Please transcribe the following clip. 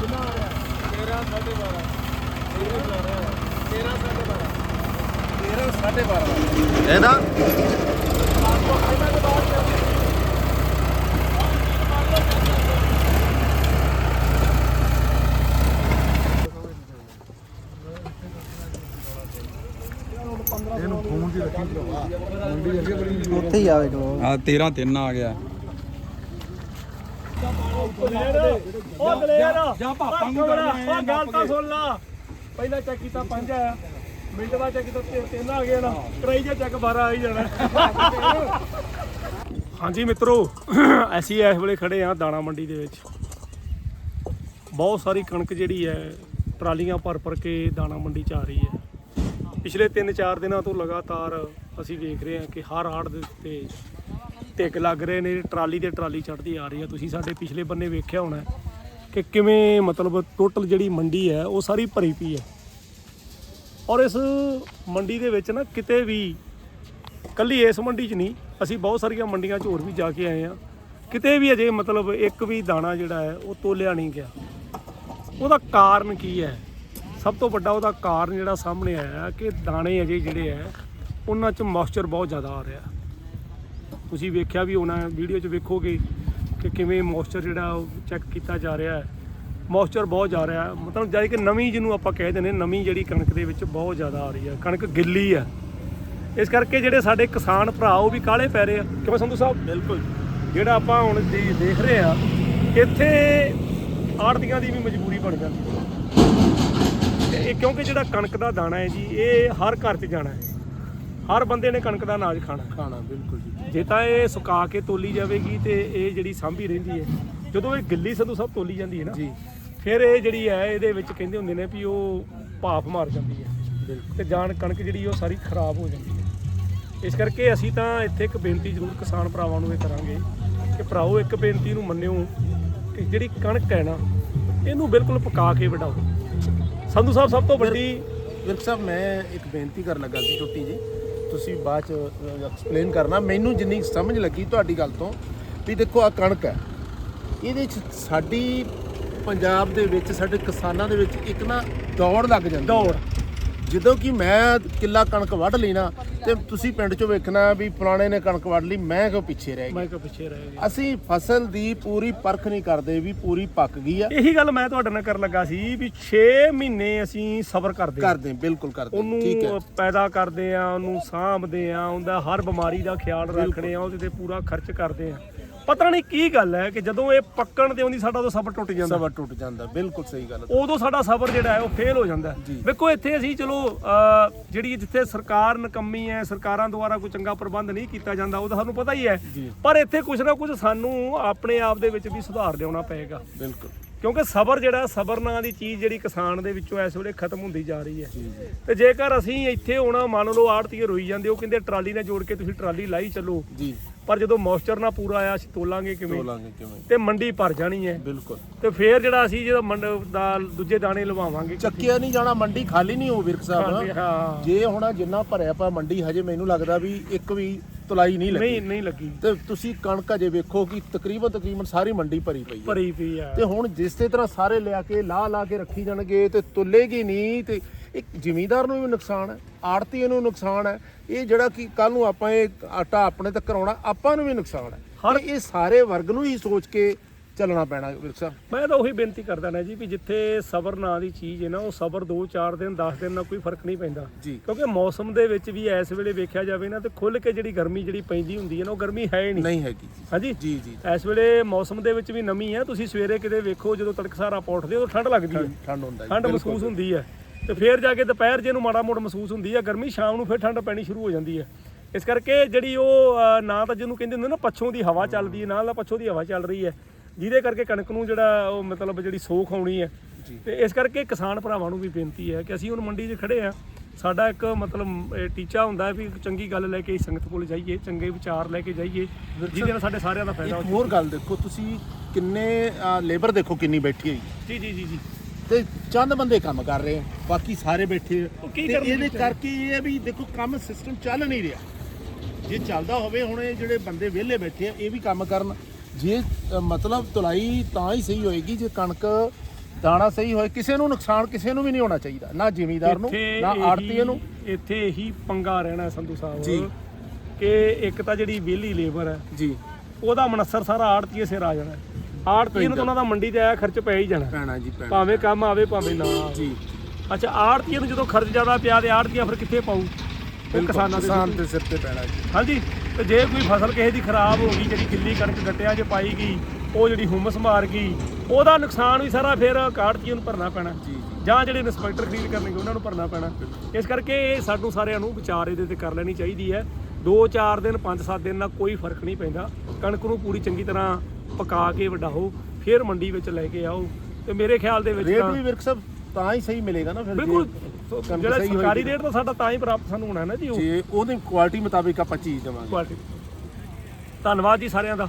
13 12.5 13 12.5 13 12.5 ਇਹਦਾ? ਇਹਨੂੰ ਫੋਨ 'ਚ ਰੱਖੀ ਭਰਾਵਾ ਮੰਡੀ ਅੱਗੇ ਬੜੀ ਉੱਥੇ ਹੀ ਆਵੇ ਕੋ ਆ 13 3 ਆ ਗਿਆ। ਉਹ ਦਲੇਰ ਜਾਂ ਪਾਪਾ ਨੂੰ ਉਹ ਗੱਲ ਤਾਂ ਸੁਣ ਲਾ ਪਹਿਲਾਂ ਚੈੱਕ ਕੀਤਾ ਪੰਜ ਆਇਆ ਮਿੰਟ ਬਾਅਦ ਚੈੱਕ ਕੀਤਾ ਤਿੰਨ- ਤਿੰਨ ਆ ਗਏ ਨਾ ਕਰਾਈ ਜਾ ਚੈੱਕ 12 ਆ ਜਾਣਾ ਹਾਂਜੀ ਮਿੱਤਰੋ, ਅਸੀਂ ਇਸ ਵੇਲੇ ਖੜੇ ਆ ਦਾਣਾ ਮੰਡੀ ਦੇ ਵਿੱਚ। ਬਹੁਤ ਸਾਰੀ ਕਣਕ ਜਿਹੜੀ ਹੈ, ਟਰਾਲੀਆਂ ਭਰ ਭਰ ਕੇ ਦਾਣਾ ਮੰਡੀ ਚ ਆ ਰਹੀ ਹੈ। ਪਿਛਲੇ 3-4 ਦਿਨਾਂ ਤੋਂ ਲਗਾਤਾਰ ਅਸੀਂ ਵੇਖ ਰਹੇ ਹਾਂ ਕਿ ਹਰ ਆੜ ਦੇ ਉੱਤੇ ਟਿਕ ਲੱਗ ਰਹੇ ਨੇ, ਟਰਾਲੀ ਤੇ ਟਰਾਲੀ ਚੜਦੀ ਆ ਰਹੀ ਹੈ ਤੁਸੀਂ ਸਾਡੇ ਪਿਛਲੇ ਬੰਨੇ ਵੇਖਿਆ ਹੋਣਾ ਕਿ ਕਿਵੇਂ ਮਤਲਬ ਟੋਟਲ ਜਿਹੜੀ ਮੰਡੀ ਹੈ, ਉਹ ਸਾਰੀ ਭਰੀ ਪਈ ਹੈ। ਔਰ ਇਸ ਮੰਡੀ ਦੇ ਵਿੱਚ ਨਾ ਕਿਤੇ ਵੀ, ਕੱਲੀ ਇਸ ਮੰਡੀ 'ਚ ਨਹੀਂ, ਅਸੀਂ ਬਹੁਤ ਸਾਰੀਆਂ ਮੰਡੀਆਂ 'ਚ ਹੋਰ ਵੀ ਜਾ ਕੇ ਆਏ ਆ ਕਿਤੇ ਵੀ ਅਜੇ ਮਤਲਬ ਇੱਕ ਵੀ ਦਾਣਾ ਜਿਹੜਾ ਹੈ, ਉਹ ਤੋਲਿਆ ਨਹੀਂ ਗਿਆ। ਉਹਦਾ ਕਾਰਨ ਕੀ ਹੈ? ਸਭ ਤੋਂ ਵੱਡਾ ਉਹਦਾ ਕਾਰਨ ਜਿਹੜਾ ਸਾਹਮਣੇ ਆਇਆ ਕਿ ਦਾਣੇ ਅਜੇ ਜਿਹੜੇ ਹੈ, ਉਹਨਾਂ 'ਚ ਮੋਇਸਚਰ ਬਹੁਤ ਜ਼ਿਆਦਾ ਆ ਰਿਹਾ। ਤੁਸੀਂ ਵੇਖਿਆ ਵੀ ਹੋਣਾ ਵੀਡੀਓ 'ਚ ਵੇਖੋਗੇ ਕਿ ਕਿਵੇਂ ਮੋਇਸਚਰ ਜਿਹੜਾ ਉਹ ਚੈੱਕ ਕੀਤਾ ਜਾ ਰਿਹਾ ਹੈ। ਮੋਇਸਚਰ ਬਹੁਤ ਜਾ ਰਿਹਾ ਹੈ। ਮਤਲਬ ਜਦ ਕਿ ਨਵੀਂ ਜਿਹਨੂੰ ਆਪਾਂ ਕਹਿ ਦਿੰਦੇ ਨਵੀਂ ਜਿਹੜੀ ਕਣਕ ਦੇ ਵਿੱਚ ਬਹੁਤ ਜ਼ਿਆਦਾ ਆ ਰਹੀ ਹੈ। ਕਣਕ ਗਿੱਲੀ ਹੈ। ਇਸ ਕਰਕੇ ਜਿਹੜੇ ਸਾਡੇ ਕਿਸਾਨ ਭਰਾ ਉਹ ਵੀ ਕਾਲੇ ਪੈ ਰਹੇ ਆ। ਕਿਵੇਂ ਸੰਧੂ ਸਾਹਿਬ? ਬਿਲਕੁਲ। ਜਿਹੜਾ ਆਪਾਂ ਹੁਣ ਦੇ- ਦੇਖ ਰਹੇ ਆ ਇੱਥੇ ਆੜਤੀਆਂ ਦੀ ਵੀ ਮਜਬੂਰੀ ਬਣ ਜਾਂਦੀ ਹੈ। ਇਹ ਕਿਉਂਕਿ ਜਿਹੜਾ ਕਣਕ ਦਾ ਦਾਣਾ ਹੈ ਜੀ ਇਹ ਹਰ ਘਰ 'ਚ ਜਾਣਾ ਹੈ। ਹਰ ਬੰਦੇ ਨੇ ਕਣਕ ਦਾ ਅਨਾਜ ਖਾਣਾ। ਖਾਣਾ ਬਿਲਕੁਲ ਜੀ। ਜੇ ਤਾਂ ਇਹ ਸੁਕਾ ਕੇ ਤੋਲੀ ਜਾਵੇਗੀ ਤੇ ਇਹ ਜਿਹੜੀ ਸਾਂਭੀ ਰਹਿੰਦੀ ਹੈ ਜਦੋਂ ਇਹ ਗਿੱਲੀ ਸੰਧੂ ਸਭ ਤੋਲੀ ਜਾਂਦੀ ਹੈ ਨਾ ਜੀ। ਫਿਰ ਇਹ ਜਿਹੜੀ ਹੈ ਇਹਦੇ ਵਿੱਚ ਕਹਿੰਦੇ ਹੁੰਦੇ ਨੇ ਵੀ ਉਹ ਭਾਫ ਮਾਰ ਜਾਂਦੀ ਹੈ। ਬਿਲਕੁਲ। ਤੇ ਜਾਨ ਕਣਕ ਜਿਹੜੀ ਉਹ ਸਾਰੀ ਖਰਾਬ ਹੋ ਜਾਂਦੀ ਹੈ। ਇਸ ਕਰਕੇ ਅਸੀਂ ਤਾਂ ਇੱਥੇ ਇੱਕ ਬੇਨਤੀ ਜ਼ਰੂਰ ਕਿਸਾਨ ਭਰਾਵਾਂ ਨੂੰ ਇਹ ਕਰਾਂਗੇ ਕਿ ਭਰਾਓ ਇੱਕ ਬੇਨਤੀ ਨੂੰ ਮੰਨਿਓ ਕਿ ਜਿਹੜੀ ਕਣਕ ਹੈ ਨਾ ਇਹਨੂੰ ਬਿਲਕੁਲ ਪਕਾ ਕੇ ਵਢਾਓ। ਸੰਧੂ ਸਾਹਿਬ ਸਭ ਤੋਂ ਵੱਡੀ ਵਿਰਕ ਸਾਹਿਬ ਮੈਂ ਇੱਕ ਬੇਨਤੀ ਕਰਨ ਲੱਗਾ ਸੀ ਛੋਟੀ ਜੀ ਤੁਸੀਂ ਬਾਅਦ ਚ ਐਕਸਪਲੇਨ ਕਰਨਾ। ਮੈਨੂੰ ਜਿੰਨੀ ਸਮਝ ਲੱਗੀ ਤੁਹਾਡੀ ਗੱਲ ਤੋਂ, ਵੀ ਦੇਖੋ ਆ ਕਣਕ ਹੈ। ਇਹਦੇ ਚ ਸਾਡੀ ਪੰਜਾਬ ਦੇ ਵਿੱਚ, ਸਾਡੇ ਕਿਸਾਨਾਂ ਦੇ ਵਿੱਚ ਇੱਕ ਨਾ ਦੌੜ ਲੱਗ ਜਾਂਦੀ ਦੌੜ। ਜਦੋਂ ਕਿ ਮੈਂ ਕਿੱਲਾ ਕਣਕ ਵੱਢ ਲਈ ਨਾ ਤੇ ਤੁਸੀਂ ਪਿੰਡ ਚੋਂ ਵੇਖਣਾ ਵੀ ਫਲਾਣੇ ਨੇ ਕਣਕ ਵੱਢ ਲਈ ਮੈਂ ਕਿਉਂ ਪਿੱਛੇ ਰਹਿ ਗਿਆ ਮੈਂ ਕਿਹਾ ਪਿੱਛੇ ਰਹਿ ਗਿਆ ਅਸੀਂ ਫਸਲ ਦੀ ਪੂਰੀ ਪਰਖ ਨਹੀਂ ਕਰਦੇ ਵੀ ਪੂਰੀ ਪੱਕ ਗਈ ਆ। ਇਹੀ ਗੱਲ ਮੈਂ ਤੁਹਾਡੇ ਨਾਲ ਕਰਨ ਲੱਗਾ ਸੀ ਵੀ 6 ਮਹੀਨੇ ਅਸੀਂ ਸਬਰ ਕਰਦੇ। ਕਰਦੇ ਬਿਲਕੁਲ ਕਰਦੇ ਠੀਕ ਹੈ। ਉਹਨੂੰ ਪੈਦਾ ਕਰਦੇ ਆ ਉਹਨੂੰ ਸਾਂਭਦੇ ਆ ਉਹਦਾ ਹਰ ਬਿਮਾਰੀ ਦਾ ਖਿਆਲ ਰੱਖਦੇ ਆ ਉਹਦੇ ਤੇ ਪੂਰਾ ਖਰਚ ਕਰਦੇ ਆ ਪਤਾ ਨਹੀਂ ਕੀ ਗੱਲ ਹੈ ਕਿ ਜਦੋਂ ਇਹ ਪੱਕਣ ਤੇ ਆਉਂਦੀ ਸਾਡਾ ਉਹ ਸਬਰ ਟੁੱਟ ਜਾਂਦਾ। ਸਬਰ ਟੁੱਟ ਜਾਂਦਾ ਬਿਲਕੁਲ ਸਹੀ ਗੱਲ ਹੈ। ਉਦੋਂ ਸਾਡਾ ਸਬਰ ਜਿਹੜਾ ਹੈ ਉਹ ਫੇਲ ਹੋ ਜਾਂਦਾ। ਹੈ। ਵੇਖੋ ਇੱਥੇ ਅਸੀਂ ਚਲੋ ਅਹ, ਜਿਹੜੀ ਜਿੱਥੇ ਸਰਕਾਰ ਨਕੰਮੀ ਹੈ ਸਰਕਾਰਾਂ ਦੁਆਰਾ ਕੋਈ ਚੰਗਾ ਪ੍ਰਬੰਧ ਨਹੀਂ ਕੀਤਾ ਜਾਂਦਾ ਉਹ ਤਾਂ ਸਾਨੂੰ ਪਤਾ ਹੀ ਹੈ। ਪਰ ਇੱਥੇ ਕੁਝ ਨਾ ਕੁਝ ਸਾਨੂੰ ਆਪਣੇ ਆਪ ਦੇ ਵਿੱਚ ਵੀ ਸੁਧਾਰ ਲਿਆਉਣਾ ਪਏਗਾ। ਬਿਲਕੁਲ। ਕਿਉਂਕਿ ਸਬਰ ਜਿਹੜਾ ਸਬਰ ਨਾਂ ਦੀ ਚੀਜ਼ ਜਿਹੜੀ ਕਿਸਾਨ ਦੇ ਵਿੱਚੋਂ ਇਸ ਵੇਲੇ ਖਤਮ ਹੁੰਦੀ ਜਾ ਰਹੀ ਹੈ। ਤੇ ਜੇਕਰ ਅਸੀਂ ਇੱਥੇ ਆਉਣਾ ਮੰਨ ਲਓ ਆੜਤੀਏ ਰੋਈ ਜਾਂਦੇ ਉਹ ਕਹਿੰਦੇ ਟਰਾਲੀ ਨਾਲ ਜੋੜ ਕੇ ਤੁਸੀਂ ਟਰਾਲੀ ਲਾਈ ਚੱਲੋ। ਜੀ। ਪਰ ਜਦੋਂ ਮੋਇਸਚਰ ਨਾ ਪੂਰਾ ਆਇਆ ਅਸੀਂ ਤੋਲਾਂਗੇ ਕਿਵੇਂ? ਤੋਲਾਂਗੇ ਕਿਵੇਂ? ਤੇ ਮੰਡੀ ਭਰ ਜਾਣੀ ਹੈ। ਬਿਲਕੁਲ। ਤੇ ਫੇਰ ਜਿਹੜਾ ਅਸੀਂ ਜਿਹੜਾ ਮੰਡ ਦਾ ਦੂਜੇ ਦਾਣੇ ਲਵਾਵਾਂਗੇ। ਚੱਕਿਆ ਨਹੀਂ ਜਾਣਾ ਮੰਡੀ ਖਾਲੀ ਨਹੀਂ ਹੋ ਵਿਰਕ ਸਾਹਿਬ। ਹਾਂ। ਜੇ ਹੁਣ ਜਿੰਨਾ ਭਰਿਆ ਪਿਆ ਮੰਡੀ ਹਜੇ ਮੈਨੂੰ ਲੱਗਦਾ ਵੀ ਇੱਕ ਵੀ ਤੁਲਾਈ ਨਹੀਂ ਲੱਗੀ। ਨਹੀਂ ਨਹੀਂ ਲੱਗੀ। ਤੇ ਤੁਸੀਂ ਕਣਕ ਅਜੇ ਵੇਖੋ ਕਿ ਤਕਰੀਬਨ ਤਕਰੀਬਨ ਸਾਰੀ ਮੰਡੀ ਭਰੀ ਪਈ ਹੈ। ਭਰੀ ਪਈ ਆ ਤੇ ਹੁਣ ਜਿਸ ਤੇ ਤਰ੍ਹਾਂ ਸਾਰੇ ਲਿਆ ਕੇ ਲਾ ਲਾ ਕੇ ਰੱਖੀ ਜਾਣਗੇ ਤੇ ਤੁੱਲੇਗੀ ਨਹੀਂ ਤੇ ਇੱਕ ਜ਼ਿਮੀਂਦਾਰ ਨੂੰ ਵੀ ਨੁਕਸਾਨ ਹੈ। ਆੜਤੀ ਨੂੰ ਨੁਕਸਾਨ ਹੈ। ਇਹ ਜਿਹੜਾ ਕਿ ਕੱਲ ਨੂੰ ਆਪਾਂ ਇਹ ਆਟਾ ਆਪਣੇ ਤੱਕ ਕਰਾਉਣਾ ਆਪਾਂ ਨੂੰ ਵੀ ਨੁਕਸਾਨ ਹੈ। ਹਰ ਇਹ ਸਾਰੇ ਵਰਗ ਨੂੰ ਹੀ ਸੋਚ ਕੇ ਚੱਲਣਾ ਪੈਣਾ ਵਿਰਕ ਸਾਹਿਬ। ਮੈਂ ਤਾਂ ਉਹੀ ਬੇਨਤੀ ਕਰਦਾ ਨਾ ਜੀ ਵੀ ਜਿੱਥੇ ਸਬਰ ਨਾਂ ਦੀ ਚੀਜ਼ ਹੈ ਨਾ ਉਹ ਸਬਰ 2-4 ਦਿਨ 10 ਦਿਨ ਨਾਲ ਕੋਈ ਫ਼ਰਕ ਨਹੀਂ ਪੈਂਦਾ। ਕਿਉਂਕਿ ਮੌਸਮ ਦੇ ਵਿੱਚ ਵੀ ਇਸ ਵੇਲੇ ਵੇਖਿਆ ਜਾਵੇ ਨਾ ਤੇ ਖੁੱਲ ਕੇ ਜਿਹੜੀ ਗਰਮੀ ਜਿਹੜੀ ਪੈਂਦੀ ਹੁੰਦੀ ਹੈ ਨਾ ਉਹ ਗਰਮੀ ਹੈ ਹੀ ਨਹੀਂ। ਨਹੀਂ ਹੈਗੀ ਹਾਂਜੀ? ਜੀ ਜੀ ਇਸ ਵੇਲੇ ਮੌਸਮ ਦੇ ਵਿੱਚ ਵੀ ਨਮੀ ਹੈ ਤੁਸੀਂ ਸਵੇਰੇ ਕਿਤੇ ਵੇਖੋ ਜਦੋਂ ਤੜਕਸਾਰ ਆਪਾਂ ਉੱਠਦੇ ਉਦੋਂ ਠੰਡ ਲੱਗਦੀ ਹੈ। ਠੰਡ ਹੁੰਦਾ ਜੀ ਠੰਡ ਮਹਿਸੂਸ ਹੁੰਦੀ ਹੈ। ਤੇ ਫੇਰ ਜਾ ਕੇ ਦੁਪਹਿਰ ਜੇ ਨੂੰ ਮਾੜਾ ਮੋੜ ਮਹਿਸੂਸ ਹੁੰਦੀ ਹੈ ਗਰਮੀ ਸ਼ਾਮ ਨੂੰ ਫੇਰ ਠੰਡ ਪੈਣੀ ਸ਼ੁਰੂ ਹੋ ਜਾਂਦੀ ਹੈ ਇਸ ਕਰਕੇ ਜਿਹੜੀ ਉਹ ਨਾ ਤਾਂ ਜਿਹਨੂੰ ਕਹਿੰਦੇ ਹੁੰਦੇ ਨਾ ਪੱਛੋਂ ਦੀ ਹਵਾ ਚੱਲਦੀ ਹੈ ਨਾਲ ਦਾ ਪੱਛੋਂ ਦੀ ਹਵਾ ਚੱਲ ਰਹੀ ਹੈ ਜਿਹਦੇ ਕਰਕੇ ਕਣਕ ਨੂੰ ਜਿਹੜਾ ਉਹ ਮਤਲਬ ਜਿਹੜੀ ਸੋਖ ਆਉਣੀ ਹੈ ਤੇ ਇਸ ਕਰਕੇ ਕਿਸਾਨ ਭਰਾਵਾਂ ਨੂੰ ਵੀ ਬੇਨਤੀ ਹੈ ਕਿ ਅਸੀਂ ਹੁਣ ਮੰਡੀ 'ਚ ਖੜੇ ਆ ਸਾਡਾ ਇੱਕ ਮਤਲਬ ਟੀਚਾ ਹੁੰਦਾ ਹੈ ਵੀ ਚੰਗੀ ਗੱਲ ਲੈ ਕੇ ਸੰਗਤ ਕੋਲ ਜਾਈਏ ਚੰਗੇ ਵਿਚਾਰ ਲੈ ਕੇ ਜਾਈਏ ਜਿਹਦੇ ਨਾਲ ਸਾਡੇ ਸਾਰਿਆਂ ਦਾ ਫਾਇਦਾ ਹੋ ਹੋਰ ਗੱਲ ਦੇਖੋ ਤੁਸੀਂ ਕਿੰਨੇ ਲੇਬਰ ਦੇਖੋ ਕਿੰਨੀ ਬੈਠੀ ਹੋਈ। ਜੀ ਜੀ ਜੀ ਜੀ। ਤੇ ਚੰਦ ਬੰਦੇ ਕੰਮ ਕਰ ਰਹੇ ਆ ਬਾਕੀ ਸਾਰੇ ਬੈਠੇ ਆ। ਉਹ ਕੀ ਤੇ ਕਰਨ ਇਹਦੇ? ਕਰਕੇ ਇਹ ਹੈ ਵੀ ਦੇਖੋ ਕੰਮ ਸਿਸਟਮ ਚੱਲ ਨਹੀਂ ਰਿਹਾ ਜੇ ਚੱਲਦਾ ਹੋਵੇ ਹੁਣ ਇਹ ਜਿਹੜੇ ਬੰਦੇ ਵਿਹਲੇ ਬੈਠੇ ਆ ਇਹ ਵੀ ਕੰਮ ਕਰਨ ਜੇ ਅ, ਮਤਲਬ ਤੁਲਾਈ ਤਾਂ ਹੀ ਸਹੀ ਹੋਏਗੀ ਜੇ ਕਣਕ ਦਾਣਾ ਸਹੀ ਹੋਏ ਕਿਸੇ ਨੂੰ ਨੁਕਸਾਨ ਕਿਸੇ ਨੂੰ ਵੀ ਨਹੀਂ ਹੋਣਾ ਚਾਹੀਦਾ ਨਾ ਜ਼ਿਮੀਦਾਰ ਨੂੰ ਇੱਥੇ ਨਾ ਇਹੀ- ਆੜਤੀਏ ਨੂੰ ਇੱਥੇ ਇਹੀ ਪੰਗਾ ਰਹਿਣਾ ਸੰਧੂ ਜੀ। ਸਾਹਿਬ ਕਿ ਇੱਕ ਤਾਂ ਜਿਹੜੀ ਵਿਹਲੀ ਲੇਬਰ ਹੈ ਜੀ ਉਹਦਾ ਮਨਸਰ ਸਾਰਾ ਆੜਤੀਏ ਸਿਰ ਆ ਜਾਣਾ ਆੜਤੀਏ ਨੂੰ ਤਾਂ ਉਹਨਾਂ ਦਾ ਮੰਡੀ ਤੇ ਆਇਆ ਖਰਚ ਪੈ ਹੀ ਜਾਣਾ। ਪੈਣਾ ਜੀ ਪੈਣਾ। ਭਾਵੇਂ ਕੰਮ ਆਵੇ ਭਾਵੇਂ ਨਾ ਆਵੇ। ਜੀ। ਅੱਛਾ ਆੜਤੀਏ ਨੂੰ ਜਦੋਂ ਖਰਚ ਜ਼ਿਆਦਾ ਪਿਆ ਤੇ ਆੜਤੀਆਂ ਫਿਰ ਕਿੱਥੇ ਪਾਊ? ਉਹ ਕਿਸਾਨਾਂ ਦੇ ਕਿਸਾਨ ਦੇ ਸਿਰ ਤੇ ਪੈਣਾ ਜੀ। ਹਾਂਜੀ ਤੇ ਜੇ ਕੋਈ ਫਸਲ ਕਿਸੇ ਦੀ ਖਰਾਬ ਹੋ ਗਈ ਜਿਹੜੀ ਗਿੱਲੀ ਕਣਕ ਗੱਟਿਆਂ 'ਚ ਪਾਈ ਗਈ ਉਹ ਜਿਹੜੀ ਹੁਮਸ ਮਾਰ ਗਈ ਉਹਦਾ ਨੁਕਸਾਨ ਵੀ ਸਾਰਾ ਫਿਰ ਕਾੜਤੀਆਂ ਨੂੰ ਭਰਨਾ ਪੈਣਾ। ਜੀ ਜੀ। ਜਾਂ ਜਿਹੜੇ ਇੰਸਪੈਕਟਰ ਖਰੀਦ ਕਰਨਗੇ ਉਹਨਾਂ ਨੂੰ ਭਰਨਾ ਪੈਣਾ। ਇਸ ਕਰਕੇ ਇਹ ਸਾਨੂੰ ਸਾਰਿਆਂ ਨੂੰ ਵਿਚਾਰ ਇਹਦੇ ਤੇ ਕਰ ਲੈਣੀ ਚਾਹੀਦੀ ਹੈ। 2-4 ਦਿਨ 5-7 ਦਿਨ ਨਾਲ ਕੋਈ ਫ਼ਰਕ ਨਹੀਂ ਪੈਂਦਾ। ਕਣਕ ਨੂੰ ਪੂਰੀ ਚੰਗੀ ਤਰ੍ਹਾਂ ਪਕਾ ਕੇ ਵਡਾਓ ਫਿਰ ਮੰਡੀ ਵਿੱਚ ਲੈ ਕੇ ਆਓ। ਤੇ ਮੇਰੇ ਖਿਆਲ ਦੇ ਵਿੱਚ ਰੇਟ ਵੀ ਵਿਰਕ ਸਾਹਿਬ ਤਾਂ ਹੀ ਸਹੀ ਮਿਲੇਗਾ ਨਾ ਫਿਰ ਬਿਲਕੁਲ ਜਿਹੜਾ ਸਰਕਾਰੀ ਰੇਟ ਤਾਂ ਸਾਡਾ ਤਾਂ ਹੀ ਪ੍ਰਾਪਤ ਸਾਨੂੰ ਹੋਣਾ ਨਾ ਜੀ ਉਹ। ਜੇ ਉਹਦੀ ਕੁਆਲਿਟੀ ਮੁਤਾਬਿਕ ਆਪਾਂ ਚੀਜ਼ ਦੇਵਾਂਗੇ। ਕੁਆਲਿਟੀ ਧੰਨਵਾਦ ਜੀ ਸਾਰਿਆਂ ਦਾ।